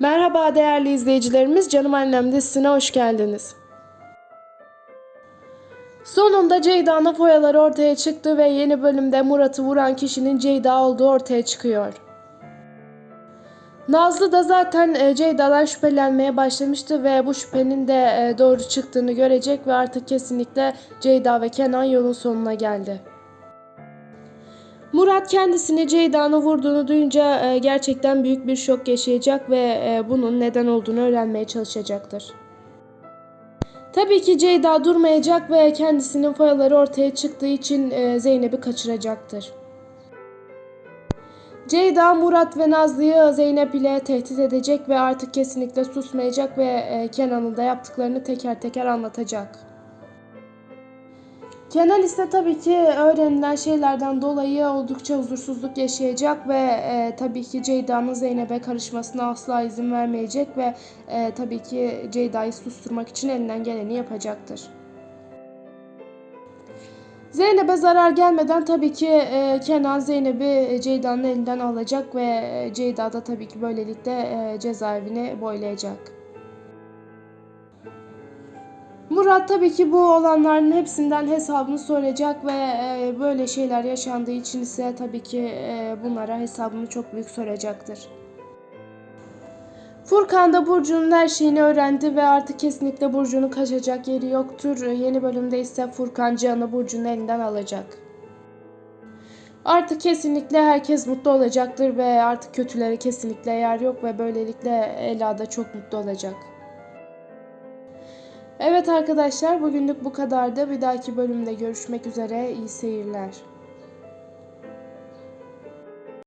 Merhaba değerli izleyicilerimiz, Canım Annem dizisine hoş geldiniz. Sonunda Ceyda'nın foyaları ortaya çıktı ve yeni bölümde Murat'ı vuran kişinin Ceyda olduğu ortaya çıkıyor. Nazlı da zaten e, Ceyda'dan şüphelenmeye başlamıştı ve bu şüphenin de e, doğru çıktığını görecek ve artık kesinlikle Ceyda ve Kenan yolun sonuna geldi. Murat kendisini Ceyda'nın vurduğunu duyunca e, gerçekten büyük bir şok yaşayacak ve e, bunun neden olduğunu öğrenmeye çalışacaktır. Tabii ki Ceyda durmayacak ve kendisinin foyaları ortaya çıktığı için e, Zeynep'i kaçıracaktır. Ceyda, Murat ve Nazlı'yı Zeynep ile tehdit edecek ve artık kesinlikle susmayacak ve Kenan'ın da yaptıklarını teker teker anlatacak. Kenan ise tabii ki öğrenilen şeylerden dolayı oldukça huzursuzluk yaşayacak ve e, tabii ki Ceyda'nın Zeynep'e karışmasına asla izin vermeyecek ve e, tabii ki Ceyda'yı susturmak için elinden geleni yapacaktır. Zeynep'e zarar gelmeden tabii ki e, Kenan Zeynep'i Ceyda'nın elinden alacak ve e, Ceyda da tabii ki böylelikle e, cezaevine boylayacak. Murat tabii ki bu olanların hepsinden hesabını soracak ve e, böyle şeyler yaşandığı için ise tabii ki e, bunlara hesabını çok büyük soracaktır. Furkan da Burcu'nun her şeyini öğrendi ve artık kesinlikle Burcu'nun kaçacak yeri yoktur. Yeni bölümde ise Furkan Cihan'ı Burcu'nun elinden alacak. Artık kesinlikle herkes mutlu olacaktır ve artık kötülere kesinlikle yer yok ve böylelikle Ela da çok mutlu olacak. Evet arkadaşlar bugünlük bu kadardı. Bir dahaki bölümde görüşmek üzere. İyi seyirler.